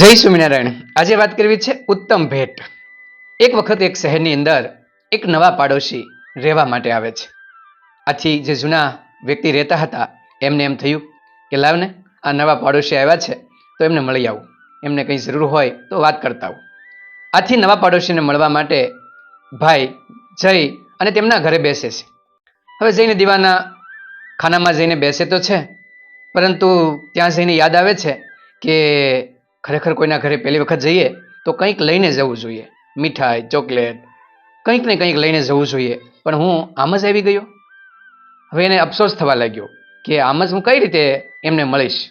જય સ્વામિનારાયણ. આજે વાત કરવી છે ઉત્તમ ભેટ. એક વખત એક શહેરની અંદર એક નવા પાડોશી રહેવા માટે આવે છે. આથી જે જૂના વ્યક્તિ રહેતા હતા, એમને એમ થયું કે લાવને આ નવા પાડોશી આવ્યા છે, તો એમને મળી આવું. એમને કંઈ જરૂર હોય તો વાત કરતા આવું. આથી નવા પાડોશીને મળવા માટે ભાઈ જઈ અને તેમના ઘરે બેસે છે. હવે જઈને દીવાના ખાનામાં જઈને બેસે તો છે, પરંતુ ત્યાં જઈને યાદ આવે છે કે ખરેખર કોઈના ઘરે પહેલી વખત જઈએ તો કંઈક લઈને જવું જોઈએ. મીઠાઈ, ચોકલેટ, કંઈક ને કંઈક લઈને જવું જોઈએ. પણ હું આમ જ આવી ગયો? હવે એને અફસોસ થવા લાગ્યો કે આમ જ હું કઈ રીતે એમને મળીશ?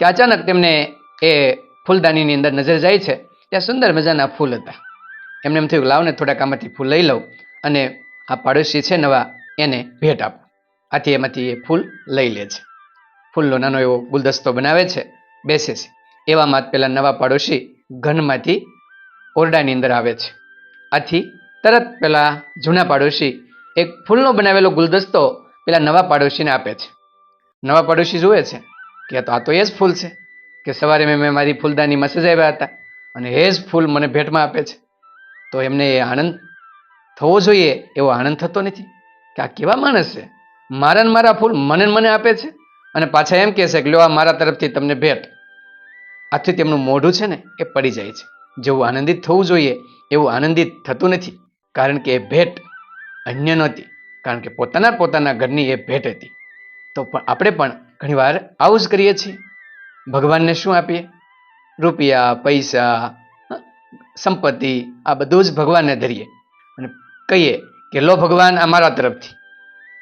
કે અચાનક તેમને એ ફૂલદાનીની અંદર નજર જાય છે. ત્યાં સુંદર મજાના ફૂલ હતા. એમને એમ થયું લાવને થોડાક આમાંથી ફૂલ લઈ લઉં અને આ પાડોશી છે નવા, એને ભેટ આપું. આથી એમાંથી એ ફૂલ લઈ લે છે. ફૂલનો નાનો એવો ગુલદસ્તો બનાવે છે. બેસે છે. એવામાં પેલા નવા પાડોશી ઘનમાંથી ઓરડાની અંદર આવે છે. આથી તરત પેલા જૂના પાડોશી એક ફૂલનો બનાવેલો ગુલદસ્તો પેલા નવા પાડોશીને આપે છે. નવા પાડોશી જુએ છે કે તો આ તો એ જ ફૂલ છે કે સવારે મેં મારી ફૂલદાનીમાં સજાવ્યા હતા અને એ જ ફૂલ મને ભેટમાં આપે છે. તો એમને એ આનંદ થવો જોઈએ એવો આનંદ થતો નથી. કે આ કેવા માણસ છે? મારા મારા ફૂલ મને મને આપે છે? અને પાછા એમ કહેશે કે લો આ મારા તરફથી તમને ભેટ. આથી તેમનું મોઢું છે ને એ પડી જાય છે. જેવું આનંદિત થવું જોઈએ, એવું આનંદિત થતું નથી, કારણ કે એ ભેટ અન્ય નહોતી, કારણ કે પોતાના પોતાના ઘરની એ ભેટ હતી. તો પણ આપણે પણ ઘણીવાર આવું જ કરીએ છીએ. ભગવાનને શું આપીએ? રૂપિયા, પૈસા સંપત્તિ, આ બધું જ ભગવાનને ધરીએ. અને કહીએ કે, લો ભગવાન, આ મારા તરફથી.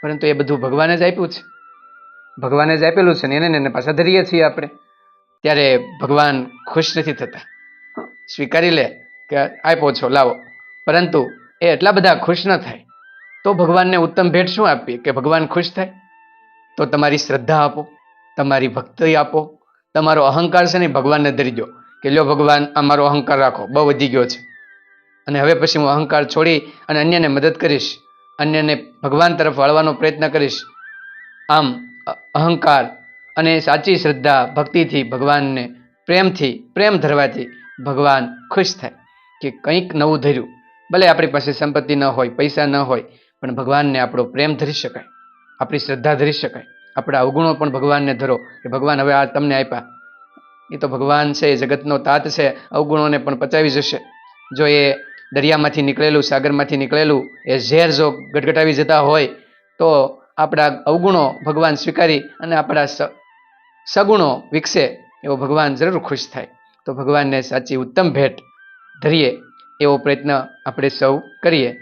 પરંતુ એ બધું ભગવાને જ આપ્યું છે. ભગવાને જ આપેલું છે ને એને એને પાછા ધરીએ છીએ આપણે. ત્યારે ભગવાન ખુશ નથી થતા. સ્વીકારી લે કે આપ્યો છો, લાવો. પરંતુ એ એટલા બધા ખુશ ન થાય. તો ભગવાનને ઉત્તમ ભેટ શું આપીએ કે ભગવાન ખુશ થાય? તો તમારી શ્રદ્ધા આપો, તમારી ભક્તિ આપો, તમારો અહંકાર છે ને ભગવાનને ધરી દો. કે લ્યો ભગવાન, આ મારો અહંકાર રાખો, બહુ વધી ગયો છે. અને હવે પછી હું અહંકાર છોડી અને અન્યને મદદ કરીશ, અન્યને ભગવાન તરફ વાળવાનો પ્રયત્ન કરીશ. આમ અહંકાર અને સાચી શ્રદ્ધા ભક્તિથી ભગવાનને પ્રેમથી, પ્રેમ ધરવાથી ભગવાન ખુશ થાય કે કંઈક નવું ધર્યું. ભલે આપણી પાસે સંપત્તિ ન હોય, પૈસા ન હોય, પણ ભગવાનને આપણો પ્રેમ ધરી શકાય. આપણી શ્રદ્ધા ધરી શકાય. આપણા અવગુણો પણ ભગવાનને ધરો કે ભગવાન હવે આ તમને આપ્યા. એ તો ભગવાન છે, એ જગતનો તાત છે, અવગુણોને પણ પચાવી જશે. જો એ દરિયામાંથી નીકળેલું, સાગરમાંથી નીકળેલું, એ ઝેર જો ગટગટાવી જતા હોય, તો આપણા અવગુણો ભગવાન સ્વીકારી અને આપણા સગુણો વિકસે એવો ભગવાન જરૂર ખુશ થાય. તો ભગવાનને સાચી ઉત્તમ ભેટ ધરીએ એવો પ્રયત્ન આપણે સૌ કરીએ.